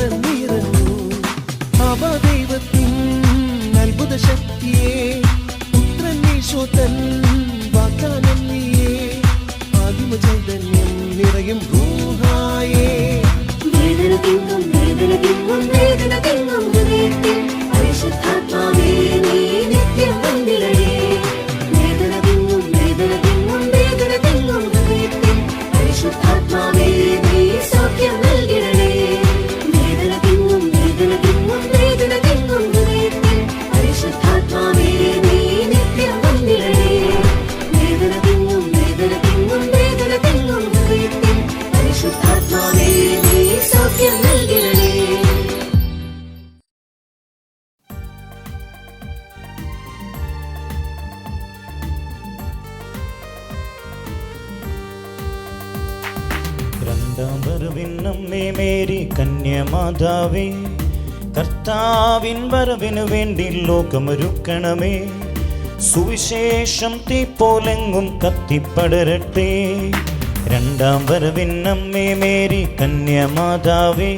പറന്നിറങ്ങൂ അവദൈവത്തിൻ അത്ഭുത ശക്തിയെ പുത്രൻ ഈശോത്തൻ വാഗ്ദാനം ആദിമ ചൈതന്യം നിറയും ഭൂഹായേ വേദന പരിശുദ്ധാത്മാവേ നീ നിത്യം വരവിൻ നമ്മെ മേരി കന്യമാതാവേ കർത്താവിൻ വരവിനു വേണ്ടി ലോകമൊരുക്കണമേ. സുവിശേഷം തീപ്പോലെങ്ങും കത്തിപ്പടരട്ടെ. രണ്ടാം വരവിൻ നമ്മെ മേരി കന്യമാതാവേ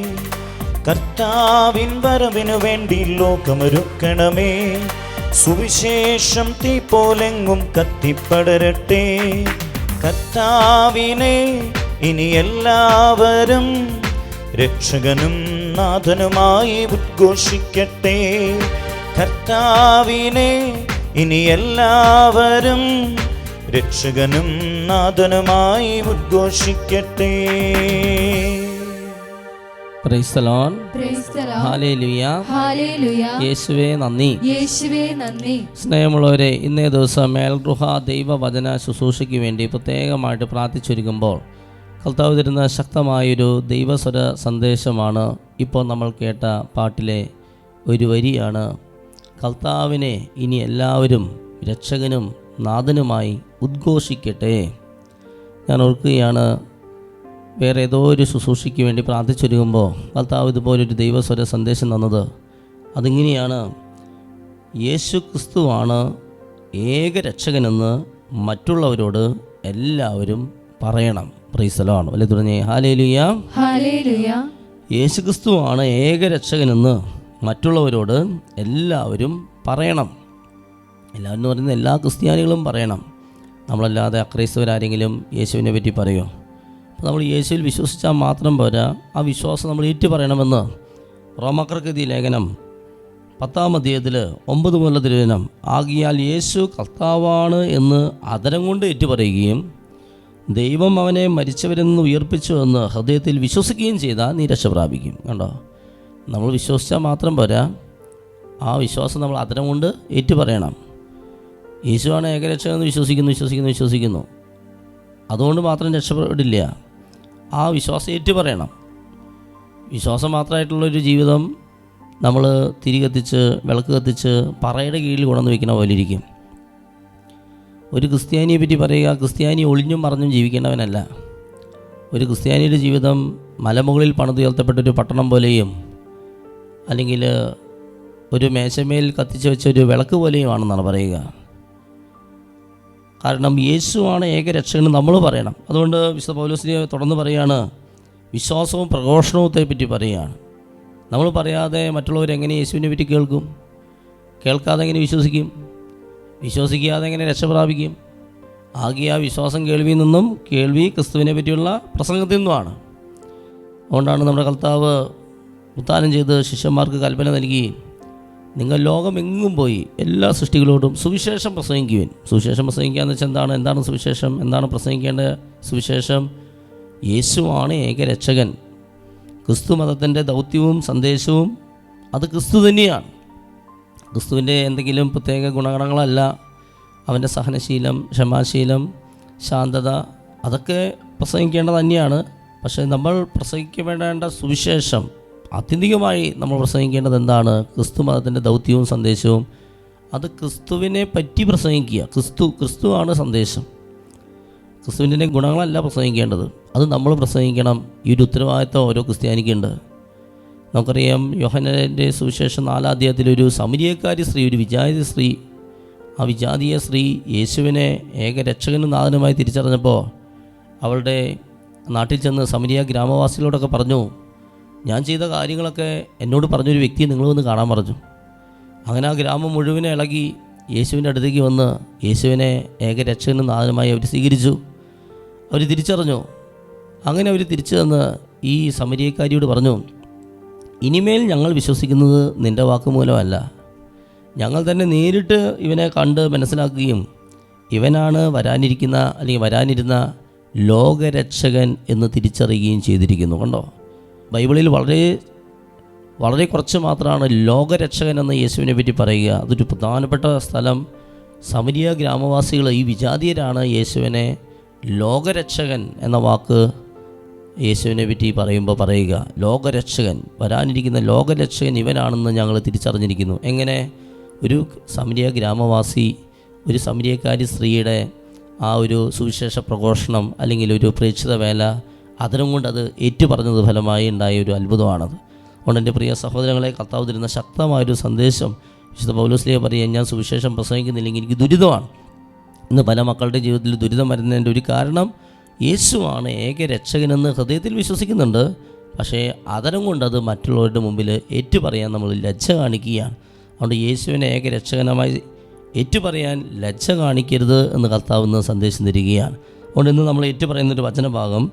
കർത്താവിൻ വരവിനു വേണ്ടി ലോകമൊരുക്കണമേ. സുവിശേഷം തീപ്പോലെങ്ങും കത്തിപ്പടരട്ടെ. കർത്താവിനെ ഇനി എല്ലാവരും രക്ഷകനും നാഥനുമായി ഉദ്ഘോഷിക്കട്ടെ. കർത്താവിനെ ഇനി എല്ലാവരും രക്ഷകനും നാഥനുമായി ഉദ്ഘോഷിക്കട്ടെ. യേശുവേ നന്ദി. യേശുവേ നന്ദി. സ്നേഹമുള്ളവരെ ഇന്നേ ദിവസം മേൽഗൃഹ ദൈവവചന ശുശ്രൂഷയ്ക്ക് വേണ്ടി പ്രത്യേകമായിട്ട് പ്രാർത്ഥിച്ചൊരുക്കുമ്പോൾ കർത്താവ് തരുന്ന ശക്തമായൊരു ദൈവസ്വര സന്ദേശമാണ് ഇപ്പോൾ നമ്മൾ കേട്ട പാട്ടിലെ ഒരു വരിയാണ്. കർത്താവിനെ ഇനി എല്ലാവരും രക്ഷകനും നാഥനുമായി ഉദ്ഘോഷിക്കട്ടെ. ഞാൻ ഓർക്കുകയാണ് വേറെ ഏതോ ഒരു ശുശ്രൂഷയ്ക്ക് വേണ്ടി പ്രാർത്ഥിച്ചൊരുങ്ങുമ്പോൾ കർത്താവ് ഇതുപോലൊരു ദൈവസ്വര സന്ദേശം തന്നത് അതിങ്ങനെയാണ്. യേശു ക്രിസ്തുവാണ് ഏക രക്ഷകനെന്ന് മറ്റുള്ളവരോട് എല്ലാവരും പറയണം. പ്രൈസലമാണ് അല്ലെ തുടങ്ങി ഹാലേലുയ. യേശുക്രിസ്തുവാണ് ഏക രക്ഷകനെന്ന് മറ്റുള്ളവരോട് എല്ലാവരും പറയണം. എല്ലാവരും എന്ന് പറയുന്ന എല്ലാ ക്രിസ്ത്യാനികളും പറയണം. നമ്മളല്ലാതെ അക്രൈസ്തവരാരെങ്കിലും യേശുവിനെ പറ്റി പറയുമോ അപ്പോൾ നമ്മൾ യേശുവിൽ വിശ്വസിച്ചാൽ മാത്രം പോരാ. ആ വിശ്വാസം നമ്മൾ ഏറ്റു പറയണമെന്ന് റോമക്രകൃതി ലേഖനം പത്താം അധ്യായത്തിൽ ഒമ്പത് മുതലുള്ള തിരുവനം ആകിയാൽ യേശു കർത്താവാണ് എന്ന് അതരം കൊണ്ട് ഏറ്റുപറയുകയും ദൈവം അവനെ മരിച്ചവരിൽ നിന്ന് ഉയർപ്പിച്ചു എന്ന് ഹൃദയത്തിൽ വിശ്വസിക്കുകയും ചെയ്താൽ നീ രക്ഷ പ്രാപിക്കും. കണ്ടോ? നമ്മൾ വിശ്വസിച്ചാൽ മാത്രം പോരാ. ആ വിശ്വാസം നമ്മൾ അതരം കൊണ്ട് ഏറ്റുപറയണം. യേശുവാണ് ഏകരക്ഷകമെന്ന് വിശ്വസിക്കുന്നു വിശ്വസിക്കുന്നു വിശ്വസിക്കുന്നു. അതുകൊണ്ട് മാത്രം രക്ഷപ്പെടില്ല. ആ വിശ്വാസം ഏറ്റുപറയണം. വിശ്വാസം മാത്രമായിട്ടുള്ളൊരു ജീവിതം നമ്മൾ തിരി കത്തിച്ച് വിളക്ക് കത്തിച്ച് പറയുടെ കീഴിൽ കൊണ്ടുവന്ന് വയ്ക്കുന്ന പോലെ ഇരിക്കും. ഒരു ക്രിസ്ത്യാനിയെ പറ്റി പറയുക ക്രിസ്ത്യാനി ഒളിഞ്ഞും മറിഞ്ഞും ജീവിക്കേണ്ടവനല്ല ഒരു ക്രിസ്ത്യാനിയുടെ ജീവിതം മലമുകളിൽ പണിതുയർത്തപ്പെട്ടൊരു പട്ടണം പോലെയും അല്ലെങ്കിൽ ഒരു മേശമേൽ കത്തിച്ചു വെച്ച ഒരു വിളക്ക് പോലെയുമാണെന്നാണ് പറയുക. കാരണം യേശുവാണ് ഏകരക്ഷകൻ നമ്മൾ പറയണം. അതുകൊണ്ട് വിശുദ്ധ പൗലോസിനെ തുടർന്ന് പറയുകയാണ് വിശ്വാസവും പ്രഘോഷണത്തെ പറ്റി പറയുകയാണ്. നമ്മൾ പറയാതെ മറ്റുള്ളവരെങ്ങനെ യേശുവിനെ പറ്റി കേൾക്കും? കേൾക്കാതെ എങ്ങനെ വിശ്വസിക്കും? വിശ്വസിക്കാതെ എങ്ങനെ രക്ഷ പ്രാപിക്കും ആകെ ആ വിശ്വാസം കേൾവിയിൽ നിന്നും കേൾവി ക്രിസ്തുവിനെ പറ്റിയുള്ള പ്രസംഗത്തിൽ നിന്നുമാണ്. അതുകൊണ്ടാണ് നമ്മുടെ കർത്താവ് ഉത്താനം ചെയ്ത് ശിഷ്യന്മാർക്ക് കൽപ്പന നൽകി നിങ്ങൾ ലോകമെങ്ങും പോയി എല്ലാ സൃഷ്ടികളോടും സുവിശേഷം പ്രസംഗിക്കുവിൻ. സുവിശേഷം പ്രസംഗിക്കുക എന്ന് വെച്ചാൽ എന്താണ്? എന്താണ് സുവിശേഷം? എന്താണ് പ്രസംഗിക്കേണ്ട സുവിശേഷം യേശുവാണ് ഏകരക്ഷകൻ. ക്രിസ്തു മതത്തിന്റെ ദൗത്യവും സന്ദേശവും അത് ക്രിസ്തു തന്നെയാണ്. ക്രിസ്തുവിന്റെ എന്തെങ്കിലും പ്രത്യേക ഗുണഗണങ്ങളല്ല അവന്റെ സഹനശീലം ക്ഷമാശീലം ശാന്തത അതൊക്കെ പ്രസംഗിക്കേണ്ടത് തന്നെയാണ്. പക്ഷേ നമ്മൾ പ്രസംഗിക്കപ്പെടേണ്ട സുവിശേഷം ആത്യന്തികമായി നമ്മൾ പ്രസംഗിക്കേണ്ടത് എന്താണ്? ക്രിസ്തു മതത്തിന്റെ ദൗത്യവും സന്ദേശവും. അത് ക്രിസ്തുവിനെ പറ്റി പ്രസംഗിക്കുക. ക്രിസ്തു ക്രിസ്തുവാണ് സന്ദേശം. ക്രിസ്തുവിന്റെ ഗുണങ്ങളല്ല പ്രസംഗിക്കേണ്ടത്. അത് നമ്മൾ പ്രസംഗിക്കണം. ഈ ഒരു ഉത്തരവാദിത്വം ഓരോ ക്രിസ്ത്യാനിക്കുണ്ട്. നമുക്കറിയാം യോഹനന്റെ സുവിശേഷം നാലാധ്യായത്തിൽ ഒരു സമരിയക്കാരി സ്ത്രീ ഒരു വിജാതി സ്ത്രീ ആ വിജാതീയ സ്ത്രീ യേശുവിനെ ഏക രക്ഷകനും നാഥനുമായി തിരിച്ചറിഞ്ഞപ്പോൾ അവളുടെ നാട്ടിൽ ചെന്ന് സമരിയ ഗ്രാമവാസികളോടൊക്കെ പറഞ്ഞു ഞാൻ ചെയ്ത കാര്യങ്ങളൊക്കെ എന്നോട് പറഞ്ഞൊരു വ്യക്തി നിങ്ങൾ വന്ന് കാണാൻ പറഞ്ഞു. അങ്ങനെ ആ ഗ്രാമം മുഴുവനെ ഇളകി യേശുവിന്റെ അടുത്തേക്ക് വന്ന് യേശുവിനെ ഏക രക്ഷകനും നാഥനുമായി അവർ സ്വീകരിച്ചു. അവർ തിരിച്ചറിഞ്ഞു. അങ്ങനെ അവർ തിരിച്ചു തന്ന് ഈ സമരിയക്കാരിയോട് പറഞ്ഞു ഇനിമേൽ ഞങ്ങൾ വിശ്വസിക്കുന്നത് നിന്റെ വാക്കുമൂലമല്ല. ഞങ്ങൾ തന്നെ നേരിട്ട് ഇവനെ കണ്ട് മനസ്സിലാക്കുകയും ഇവനാണ് വരാനിരിക്കുന്ന അല്ലെങ്കിൽ വരാനിരുന്ന ലോകരക്ഷകൻ എന്ന് തിരിച്ചറിയുകയും ചെയ്തിരിക്കുന്നു. കണ്ടോ? ബൈബിളിൽ വളരെ വളരെ കുറച്ച് മാത്രമാണ് ലോകരക്ഷകൻ എന്ന യേശുവിനെ പറ്റി പറയുക. അതൊരു പ്രധാനപ്പെട്ട സ്ഥലം. സമരിയ ഗ്രാമവാസികൾ ഈ വിജാതീയരാണ് യേശുവിനെ ലോകരക്ഷകൻ എന്ന വാക്ക് യേശുവിനെ പറ്റി പറയുമ്പോൾ പറയുക ലോകരക്ഷകൻ വരാനിരിക്കുന്ന ലോകരക്ഷകൻ ഇവനാണെന്ന് ഞങ്ങൾ തിരിച്ചറിഞ്ഞിരിക്കുന്നു. എങ്ങനെ? ഒരു സമരിയ ഗ്രാമവാസി ഒരു സമരിയക്കാരി സ്ത്രീയുടെ ആ ഒരു സുവിശേഷ പ്രഘോഷണം അല്ലെങ്കിൽ ഒരു പ്രേക്ഷിത വേല അതിനും കൊണ്ട് അത് ഏറ്റുപറഞ്ഞത് ഫലമായി ഉണ്ടായ ഒരു അത്ഭുതമാണത്. അതുകൊണ്ട് എന്റെ പ്രിയ സഹോദരങ്ങളെ കർത്താവ് തരുന്ന ശക്തമായൊരു സന്ദേശം വിശുദ്ധ പൗലോസ്ലിയെ പറയാൻ ഞാൻ സുവിശേഷം പ്രസംഗിക്കുന്നില്ലെങ്കിൽ എനിക്ക് ദുരിതമാണ്. ഇന്ന് പല മക്കളുടെ ജീവിതത്തിൽ ദുരിതം വരുന്നതിന്റെ ഒരു കാരണം യേശുവാണ് ഏക രക്ഷകനെന്ന് ഹൃദയത്തിൽ വിശ്വസിക്കുന്നുണ്ട്. പക്ഷേ അതരം കൊണ്ടത് മറ്റുള്ളവരുടെ മുമ്പിൽ ഏറ്റുപറയാൻ നമ്മൾ ലജ്ജ കാണിക്കുകയാണ്. അതുകൊണ്ട് യേശുവിനെ ഏക രക്ഷകനമായി ഏറ്റുപറയാൻ ലജ്ജ കാണിക്കരുത് എന്ന് കർത്താവ് ഇന്ന് സന്ദേശം തരികയാണ്. അതുകൊണ്ട് ഇന്ന് നമ്മൾ ഏറ്റുപറയുന്നൊരു വചനഭാഗം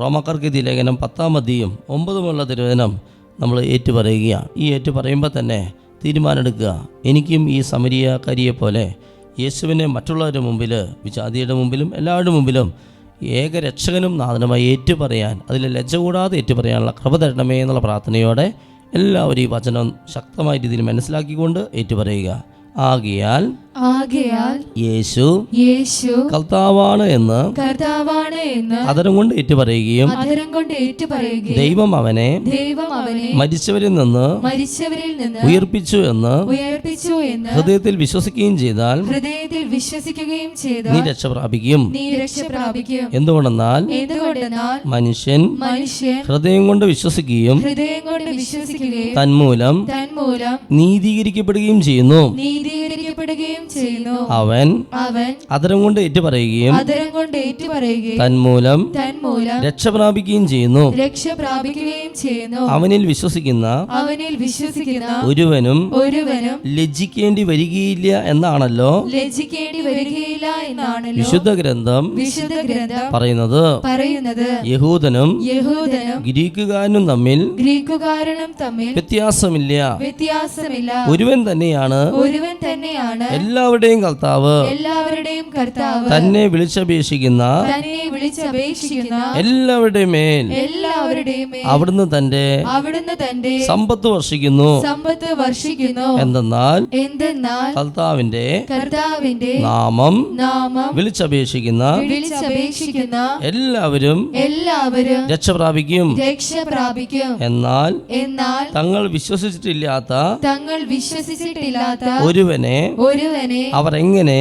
റോമക്കാർക്ക് ലേഖനം പത്താം അധികം ഒമ്പതുമുള്ള തിരുവചനം നമ്മൾ ഏറ്റുപറയുകയാണ്. ഈ ഏറ്റുപറയുമ്പോൾ തന്നെ തീരുമാനമെടുക്കുക. എനിക്കും ഈ സമരിയക്കാരിയെ പോലെ യേശുവിനെ മറ്റുള്ളവരുടെ മുമ്പിൽ വിജാതിയുടെ മുമ്പിലും എല്ലാവരുടെ മുമ്പിലും ഏക രക്ഷകനും നാഥനുമായി ഏറ്റുപറയാൻ അതിൽ ലജ്ജ കൂടാതെ ഏറ്റുപറയാനുള്ള കൃപ തരണമേ എന്നുള്ള പ്രാർത്ഥനയോടെ എല്ലാവരും ഈ വചനം ശക്തമായ രീതിയിൽ മനസ്സിലാക്കിക്കൊണ്ട് ഏറ്റുപറയുക. ആകിയാൽ ആകയാൽ യേശു യേശു കർത്താവാണ് എന്ന് കർത്താവാണ് എന്ന് അതരം കൊണ്ട് ഏറ്റുപറയുകയും അതരം കൊണ്ട് ഏറ്റുപറയുകയും ദൈവം അവനെ ദൈവം അവനെ മരിച്ചവരിൽ നിന്ന് മരിച്ചവരിൽ നിന്ന് ഉയർപ്പിച്ചു എന്ന് ഉയർപ്പിച്ചു എന്ന് ഹൃദയത്തിൽ വിശ്വസിക്കുകയും ചെയ്താൽ ഹൃദയത്തിൽ വിശ്വസിക്കുകയും ചെയ്താൽ നീ രക്ഷ പ്രാപിക്കും. നീ രക്ഷ പ്രാപിക്കും. എന്തുകൊണ്ടെന്നാൽ എന്തുകൊണ്ടെന്നാൽ മനുഷ്യൻ മനുഷ്യൻ ഹൃദയം കൊണ്ട് വിശ്വസിക്കുകയും ഹൃദയം കൊണ്ട് വിശ്വസിക്കുകയും തന്മൂലം തന്മൂലം നീതീകരിക്കപ്പെടുകയും ചെയ്യുന്നു. നീതീകരിക്കപ്പെടുകയും ചെയ്യുന്നു അവൻ അവൻ അതരം കൊണ്ട് ഏറ്റുപറയുകയും അതരം കൊണ്ട് ഏറ്റുപറയുകയും തന്മൂലം തന്മൂലം രക്ഷ പ്രാപിക്കുകയും ചെയ്യുന്നു. രക്ഷ പ്രാപിക്കുകയും ചെയ്യുന്നു. അവനിൽ വിശ്വസിക്കുന്ന അവനിൽ വിശ്വസിക്കുന്ന ഒരുവനും ഒരുവനും ലജ്ജിക്കേണ്ടി വരികയില്ല എന്നാണല്ലോ ലജ്ജിക്കേണ്ടി വരികയില്ല എന്നാണല്ലോ വിശുദ്ധ ഗ്രന്ഥം വിശുദ്ധ ഗ്രന്ഥം പറയുന്നത്. പറയുന്നത്. യഹൂദനും യഹൂദനും ഗ്രീക്കുകാരനും തമ്മിൽ ഗ്രീക്കുകാരനും തമ്മിൽ വ്യത്യാസമില്ല. വ്യത്യാസമില്ല. ഒരുവൻ തന്നെയാണ് ഒരുവൻ തന്നെയാണ് എല്ലാവരുടെയും കർത്താവ്. എല്ലാവരുടെയും കർത്താവ്. തന്നെ വിളിച്ചപേക്ഷിക്കുന്ന തന്നെ വിളിച്ചപേക്ഷിക്കുന്ന എല്ലാവരുടെയും മേൽ എല്ലാവരുടെയും അവിടുന്ന് തന്റെ അവിടുന്ന് തന്റെ സമ്പത്ത് വർഷിക്കുന്നു. സമ്പത്ത് വർഷിക്കുന്നു. എന്തെന്നാൽ എന്തെന്നാൽ കർത്താവിന്റെ കർത്താവിന്റെ നാമം നാമം വിളിച്ചപേക്ഷിക്കുന്ന വിളിച്ചപേക്ഷിക്കുന്ന എല്ലാവരും എല്ലാവരും രക്ഷ പ്രാപിക്കും. രക്ഷ പ്രാപിക്കും. എന്നാൽ എന്നാൽ തങ്ങൾ വിശ്വസിച്ചിട്ടില്ലാത്ത തങ്ങൾ വിശ്വസിച്ചിട്ടില്ലാത്ത ഒരുവനെ ഒരുവനെ അവർ എങ്ങനെ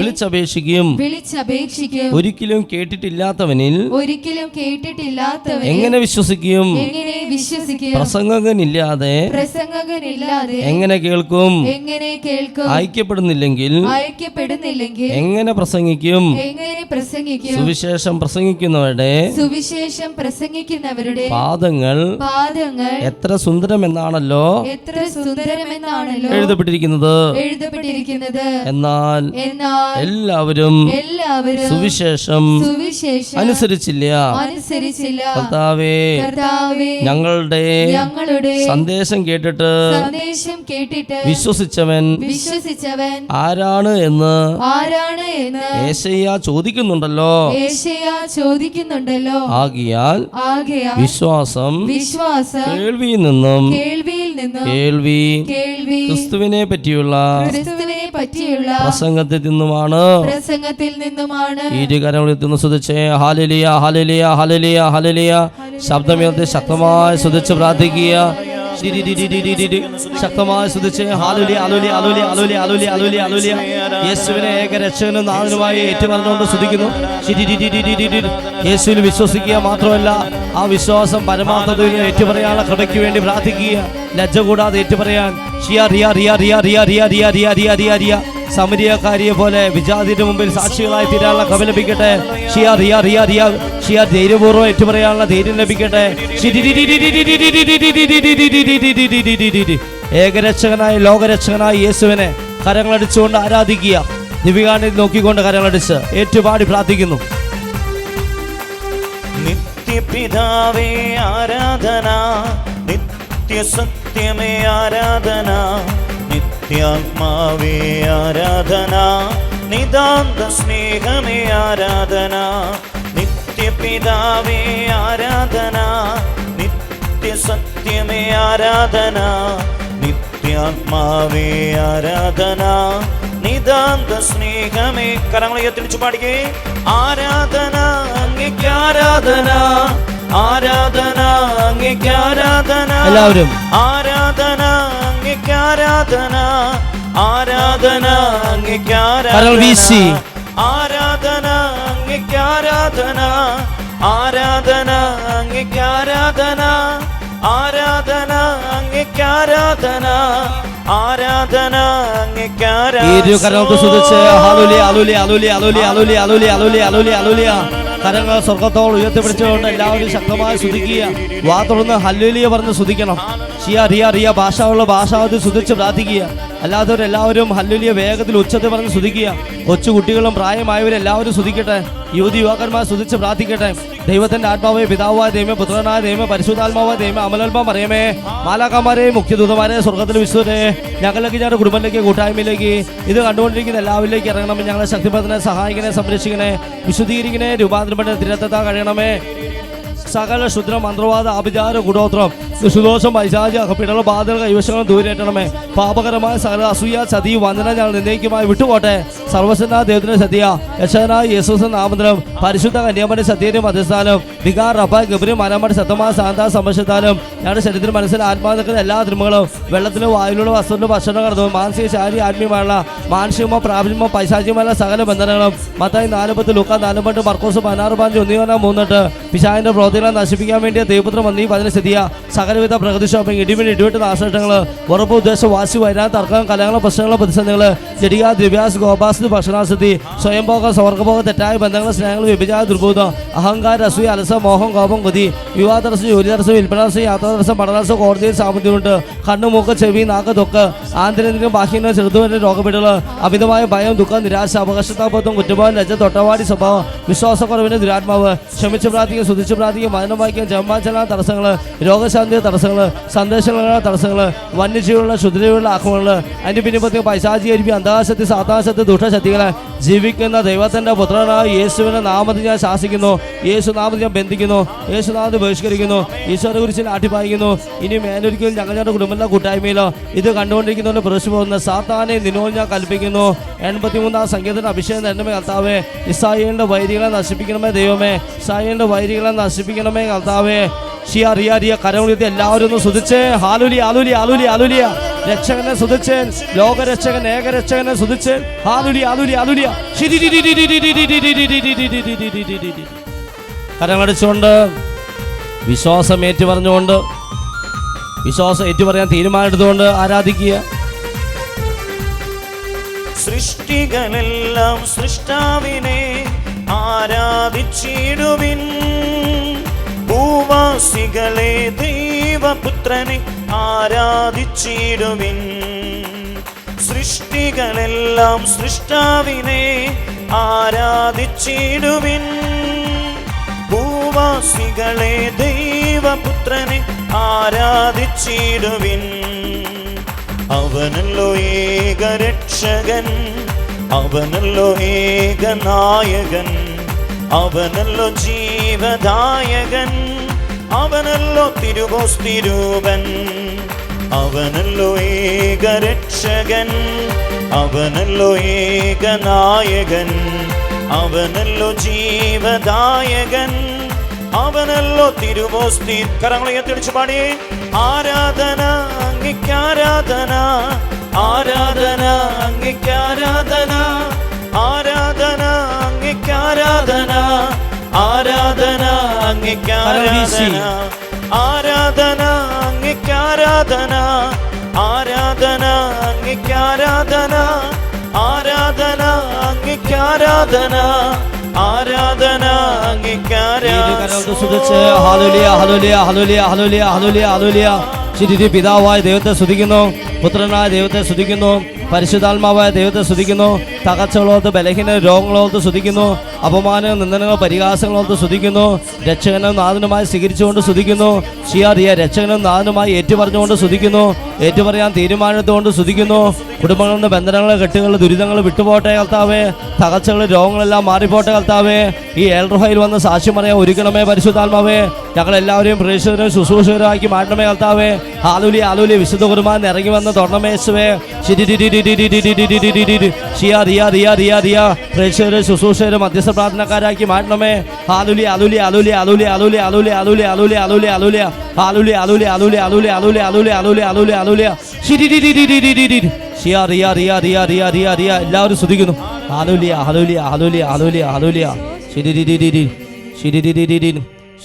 വിളിച്ചപേക്ഷിക്കും. വിളിച്ചപേക്ഷിക്കും. ഒരിക്കലും കേട്ടിട്ടില്ലാത്തവനിൽ ഒരിക്കലും കേട്ടിട്ടില്ലാത്തവൻ എങ്ങനെ വിശ്വസിക്കും? എങ്ങനെ വിശ്വസിക്കും? പ്രസംഗകനില്ലാതെ പ്രസംഗകനില്ലാതെ എങ്ങനെ കേൾക്കും? എങ്ങനെ കേൾക്കും? അയക്കപ്പെടുന്നില്ലെങ്കിൽ അയക്കപ്പെടുന്നില്ലെങ്കിൽ എങ്ങനെ പ്രസംഗിക്കും? എങ്ങനെ പ്രസംഗിക്കും? സുവിശേഷം പ്രസംഗിക്കുന്നവരുടെ സുവിശേഷം പ്രസംഗിക്കുന്നവരുടെ പാദങ്ങൾ പാദങ്ങൾ എത്ര സുന്ദരമെന്നാണല്ലോ എത്ര സുന്ദരമെന്നാണല്ലോ എഴുതപ്പെട്ടിരിക്കുന്നത്? എഴുതപ്പെട്ടിരിക്കുന്നത്? എന്നാൽ എന്നാൽ എല്ലാവരും എല്ലാവരും സുവിശേഷം സുവിശേഷം അനുസരിച്ചില്ല. അനുസരിച്ചില്ല. കർത്താവേ കർത്താവേ ഞങ്ങളുടെ ഞങ്ങളുടെ സന്ദേശം കേട്ടിട്ട് സന്ദേശം കേട്ടിട്ട് വിശ്വസിച്ചവൻ വിശ്വസിച്ചവൻ ആരാണ് എന്ന് ആരാണ് എന്ന് ഏശയ്യ ചോദിക്കുന്നുണ്ടല്ലോ. ഏശയ്യ ചോദിക്കുന്നുണ്ടല്ലോ. ആകിയാൽ ആകയാൽ വിശ്വാസം വിശ്വാസം കേൾവിയിൽ നിന്നും കേൾവിയിൽ നിന്നും കേൾവി കേൾവി ക്രിസ്തുവിനെ പറ്റിയുള്ള ക്രിസ്തുവിനെ പറ്റിയുള്ള പ്രസംഗത്തിൽ നിന്നുമാണ്. പ്രസംഗത്തിൽ നിന്നുമാണ്. ഇരുകരങ്ങളിൽ സ്തുതിച്ച് ഹാലലിയ ഹാലലിയ ഹാലലിയ ഹാലലിയ. ശബ്ദമേർത്തി ശക്തമായി ശ്രദ്ധിച്ച് പ്രാർത്ഥിക്കുക. ശക്തമായി സ്തുതിച്ച് ഹാലുലി അലുലി അലുലി അലുലി അലുലി അലുലി അലുലിയ യേശുവിനെ ഏക രക്ഷകനും നാഥനുമായി ഏറ്റുപറഞ്ഞുകൊണ്ട് സ്തുതിക്കുന്നു. യേശുവിൽ വിശ്വസിക്കുക മാത്രമല്ല ആ വിശ്വാസം പരമാർത്ഥതയിൽ ഏറ്റുപറയാനുള്ള കൃപയ്ക്ക് വേണ്ടി പ്രാർത്ഥിക്കുക. ലജ്ജ കൂടാതെ ഏറ്റുപറയാൻ. ഷിയ റിയാ റിയ റിയ റിയ റിയ റിയ റിയ റിയ റിയ റിയ സമരിയക്കാരിയെ പോലെ വിജാതിന്റെ മുമ്പിൽ സാക്ഷികളായി തീരാനുള്ള കവി ലഭിക്കട്ടെ ഷിയ റിയാ റിയാ റിയ ഷിയ ധൈര്യപൂർവം ഏറ്റുപറയാനുള്ള ധൈര്യം ലഭിക്കട്ടെ ഏകരക്ഷകനായ ലോകരക്ഷകനായ യേശുവിനെ കരങ്ങളടിച്ചുകൊണ്ട് ആരാധിക്കുക ദിവികാണിൽ നോക്കിക്കൊണ്ട് കരങ്ങളടിച്ച് ഏറ്റുപാടി പ്രാർത്ഥിക്കുന്നു നിത്യപിതാവേ ആരാധന നിത്യസത്യമേ ആരാധന നിത്യാത്മാവേ ആരാധന. നിതാന്ത സ്നേഹമേ ആരാധന. നിത്യപിതാവേ ആരാധന. നിത്യസത്യമേ ആരാധന. നിത്യാത്മാവേ ആരാധന. നിതാന്ത സ്നേഹമേ കരങ്ങൾ ഉയർത്തിച്ചു പാടിക്കേ. ആരാധന അങ്ങേക്ക് ആരാധന. ആരാധന അങ്ങേക്ക് ആരാധന. എല്ലാവരും. ആരാധന അങ്ങേക്ക് ആരാധന. ആരാധന ആരാധന അങ്ങയ്ക്ക് ആരാധന. ആരാധന അങ്ങയ്ക്ക് ആരാധന. ആരാധന അങ്ങയ്ക്ക് ആരാധന. ആരാധന അങ്ങയ്ക്ക് ആരാധന. ഹല്ലേലൂയ ഹല്ലേലൂയ ഹല്ലേലൂയ ഹല്ലേലൂയ. കരങ്ങൾ സ്വർഗത്തോളം ഉയർത്തിപ്പിടിച്ചുകൊണ്ട് എല്ലാവരും ശക്തമായി ശുദ്ധിക്കുക വാ തുടർന്ന് ഹല്ലുലിയ പറഞ്ഞ് ശുദ്ധിക്കണം ഷിയ റിയ റിയ ഭാഷ ഭാഷാവുള്ള ഭാഷാവധി ശുദ്ധിച്ച് പ്രാർത്ഥിക്കുക. അല്ലാത്തവരെല്ലാവരും ഹല്ലുലിയ വേഗത്തിൽ ഉച്ചത്തിൽ പറഞ്ഞ് സ്തുതിക്കുക. കൊച്ചു കുട്ടികളും പ്രായമായവരും എല്ലാവരും സ്തുതിക്കട്ടെ. യുവതി യുവാക്കന്മാർ സ്തുതിച്ച് പ്രാർത്ഥിക്കട്ടെ. ദൈവത്തിന്റെ ആത്മാവേ പിതാവായ ദൈവമേ പുത്രനായ ദൈവമേ പരിശുദ്ധാത്മാവായ ദൈവമേ അമലൽമ പറയമേ. മാലാക്കന്മാരെ മുഖ്യദൂതമാരെ സ്വർഗത്തിൽ വിശ്വരെ ഞങ്ങളിലേക്ക് ഞങ്ങളുടെ കുടുംബത്തിലേക്ക് കൂട്ടായ്മയിലേക്ക് ഇത് കണ്ടുകൊണ്ടിരിക്കുന്ന എല്ലാവരിലേക്ക് ഇറങ്ങണമേ. ഞങ്ങളെ ശക്തിപഥനെ സഹായിക്കണേ സംരക്ഷിക്കണേ വിശുദ്ധീകരിക്കണേ രൂപാന്തരപ്പെട്ട തിരത്തെത്താൻ കഴിയണമേ സകല ശുദ്ര മന്ത്രവാദ ആഭിചാര ഗുണോത്രം സുദോഷം പൈശാചി പിടല ബാധകൾ കൈവശങ്ങൾ ദൂരേറ്റണമേ പാപകരമായ സകല അസൂയ ചതി വന്ദന ഞങ്ങൾ നിന്നേക്കുമായി വിട്ടുപോട്ടെ സർവസന ദൈവത്തിന്റെ സദ്യ യശനായ യേശുസ് നാമത്തിലും പരിശുദ്ധ കന്യാമണി സദ്യയുടെ മധ്യസ്ഥാനം വികാർ റബ ഗബരി മരമണി സത്തമായ സാന്ത സംരക്ഷിത്താലും ഞങ്ങളുടെ ശരീരത്തിൽ മനസ്സിൽ ആത്മാവിക്കുന്ന എല്ലാ തിരുമകളും വെള്ളത്തിലും വായുവിലുള്ള വസ്തുവിലും ഭക്ഷണം കടന്നു മാനസിക ശാരീരിക ആത്മീയമായുള്ള മാനസികമോ പ്രാപഞ്ചമോ പൈശാചികമായ സകല ബന്ധനങ്ങളും. മത്തായി നാലുപത്ത് ലുക്ക നാലുപത്ത് മർക്കോസ് പതിനാറ് പതിനഞ്ച് ഒന്നിയോന മൂന്നെട്ട് പിശാവിന്റെ പ്രവർത്തികളെ നശിപ്പിക്കാൻ വേണ്ടിയ ദൈവപുത്രം വന്നീ പതിനെ സ്ഥിതിയ. സകലവിധ പ്രകൃതിക്ഷോഭം ഇടിമിന് ഇടിവെട്ട് നാശനഷ്ടങ്ങൾ ഉറപ്പ് ഉദ്ദേശ വാശി വരാൻ തർക്കം കലഹങ്ങളോ പ്രശ്നങ്ങളോ പ്രതിസന്ധികൾ ജടിക ദ്രവ്യാസ് ഗോപാസ് ഭക്ഷണാസക്തി സ്വയംഭോഗ സ്വർഗഭോഗ തെറ്റായ ബന്ധങ്ങൾ സ്നേഹങ്ങൾ വിഭജന ദുർബോധം അഹങ്കാര അസൂയ അലസ മോഹം കോപം കൊതി വിവാഹതടസ്സം ജോലി തടസ്സം വിൽപ്പനതടസ്സം യാത്രാതടസ്സം പഠനതടസ്സം കോടതിയിൽ സാമ്പത്തികമുണ്ട് കണ്ണു മൂക്ക് ചെവി നാക്ക് തൊക്ക് ആന്തരികം ബാഹ്യങ്ങൾ ചെറുതുവരുന്ന രോഗപീഠകൾ അമിതമായ ഭയം ദുഃഖം നിരാശ അപകർഷതാബോധം കുറ്റബോധം ലജ്ജ തൊട്ടവാടി സ്വഭാവം വിശ്വാസക്കുറവിന് ദുരാത്മാവ് ക്ഷമിച്ച് പ്രാർത്ഥിക്കുക സ്തുതിച്ച് പ്രാർത്ഥിക്കുക മരണം വായിക്കുക ജന്മാചരണ തടസ്സങ്ങൾ രോഗശാന്തി തടസ്സങ്ങൾ സന്ദേശങ്ങളുടെ തടസ്സങ്ങൾ വന്യജീവികളുടെ ശുദ്ധിയുള്ള ആക്രമണങ്ങൾ അതിന്റെ പിന്നെ പ്രത്യേകം പൈശാചീകരിപ്പി അന്താശക്തി സാധാശക്തി ദുഷ്ടശക്തികളെ ജീവിക്കുന്ന ദൈവത്തിന്റെ പുത്രനായ യേശുവിന്റെ നാമത്തിൽ ഞാൻ ശാസിക്കുന്നു. യേശു നാമത്തിൽ ഞാൻ ബന്ധിക്കുന്നു. യേശു നാമത്തിൽ ബഹിഷ്കരിക്കുന്നു. ഈശ്വരെ കുറിച്ച് ആട്ടിപ്പായിക്കുന്നു ഇനി മേലൊരിക്കലും ഞങ്ങൾ ഞങ്ങളുടെ കുടുംബത്തിലെ കൂട്ടായ്മയിലോ ഇത് കണ്ടുകൊണ്ടിരിക്കുന്നവരുടെ പ്രവേശിച്ചു പോകുന്ന സാത്താനെ നിന്നോട് ഞാൻ കൽപ്പിക്കുന്നു. എൺപത്തിമൂന്നാം സംഗീതത്തിന്റെ അഭിഷേകം തരണമേ കർത്താവേ. ഇസായിയുടെ വൈരികളെ നശിപ്പിക്കണമേ ദൈവമേ. ഇസായിയുടെ വൈരികളെ നശിപ്പിക്കണമേ കർത്താവേ. ഷിയ റിയ റിയ കരമുയർത്തി എല്ലാവരും ഒന്ന് സുതിച്ച് ഹാലുലി ആലുലി ആലുലി ആലുലിയ രക്ഷകനെ സുതിച്ച് ലോകരക്ഷകൻ ഏകരക്ഷകനെ സുതിച്ച് ഹാലുലി ആലുലി ആലുലിയ കരമടിച്ചുകൊണ്ട് വിശ്വാസം ഏറ്റു പറഞ്ഞുകൊണ്ട് വിശ്വാസം ഏറ്റു പറയാൻ തീരുമാനമെടുത്തുകൊണ്ട് ആരാധിക്കുക സൃഷ്ടികളെല്ലാം സൃഷ്ടാവിനെ ആരാധിച്ചിടുവിൻ ഭൂവാസികളെ ദൈവപുത്രനെ ആരാധിച്ചിടുവിൻ. സൃഷ്ടികളെല്ലാം സൃഷ്ടാവിനെ ആരാധിച്ചിടുവിൻ. ഭൂവാസികളെ ദൈവപുത്രനെ ആരാധിച്ചിടുവിൻ. അവനല്ലോ ഏക രക്ഷകൻ അവനല്ലോ ഏക നായകൻ അവനല്ലോ ജീവദായകൻ. അവനല്ലോ തിരുവോസ്തിരൂപൻ അവനല്ലോ ഏക രക്ഷകൻ അവനല്ലോ ഏകനായകൻ. അവനല്ലോ ജീവദായകൻ. അവനല്ലോ തിരുവോസ്തി കരങ്ങളെ തിരിച്ചു പാടി. ആരാധന അങ്ങിക്ക് ആരാധന ആരാധന അങ്ങിക്ക് ആരാധന ആരാധന അങ്ങിക്ക് ആരാധന ആരാധന അങ്ങയ്ക്ക് ആരാധന. ആരാധന അങ്ങയ്ക്ക് ആരാധന. ആരാധന അങ്ങയ്ക്ക് ആരാധന. ആരാധന അങ്ങയ്ക്ക് ആരാധന. ആരാധന അങ്ങയ്ക്ക് ആരാധന. ശരി പിതാവായ ദൈവത്തെ സ്തുതിക്കുന്നു. പുത്രനായ ദൈവത്തെ സ്തുതിക്കുന്നു. പരിശുദ്ധാത്മാവായ ദൈവത്തെ സ്തുതിക്കുന്നു. തകർച്ചകളോർത്ത് ബലഹീന രോഗങ്ങളോർത്ത് സ്തുതിക്കുന്നു. അപമാനം നിന്ദനങ്ങൾ പരിഹാസങ്ങളോർത്ത് സ്തുതിക്കുന്നു രക്ഷകനും നാഥനുമായി സ്വീകരിച്ചുകൊണ്ട് സ്തുതിക്കുന്നു ഷിയാറിയ രക്ഷകനും നാഥനുമായി ഏറ്റുപറഞ്ഞുകൊണ്ട് സ്തുതിക്കുന്നു ഏറ്റുപറയാൻ തീരുമാനത്തുകൊണ്ട് സ്തുതിക്കുന്നു കുടുംബങ്ങളുടെ ബന്ധനങ്ങൾ കെട്ടുകൾ ദുരിതങ്ങൾ വിട്ടുപോട്ടെ കർത്താവേ. തകർച്ചകൾ രോഗങ്ങളെല്ലാം മാറിപ്പോട്ടെ കർത്താവേ. ഈ ഏൽറോഹയിൽ വന്ന് സാക്ഷ്യം പറയാൻ ഒരുക്കണമേ പരിശുദ്ധാത്മാവേ. ഞങ്ങൾ എല്ലാവരെയും പ്രേക്ഷകരും ശുശ്രൂഷകരാക്കി മാറ്റണമേ കർത്താവേ ആലുലി ആലുലി വിശുദ്ധ കുർബാൻ ഇറങ്ങി വന്ന് തുറന്നമേശുവേ ഷിയാ റിയ പ്രേക്ഷകരെ ശുശ്രൂഷകരെ മധ്യസ്ഥ പ്രാർത്ഥനക്കാരാക്കി മാറ്റണമേ ആലുലി ആലുലി ആലുലി ആലുലി ആലുലി ആലുലി ആലുലി ആലുലി ആലുലി ആലുലി ആലുലി ആലുലി ആലുലി ആലുലി ആലുലി ആലുലി ആലുലി ആലുലി ആലുലി ഷിയാ എല്ലാവരും സ്തുതിക്കുന്നു ആലുലിയ ആലുലിയ ആലുലിയ ആലുലിയ ആലുലിയ ശരി ശരി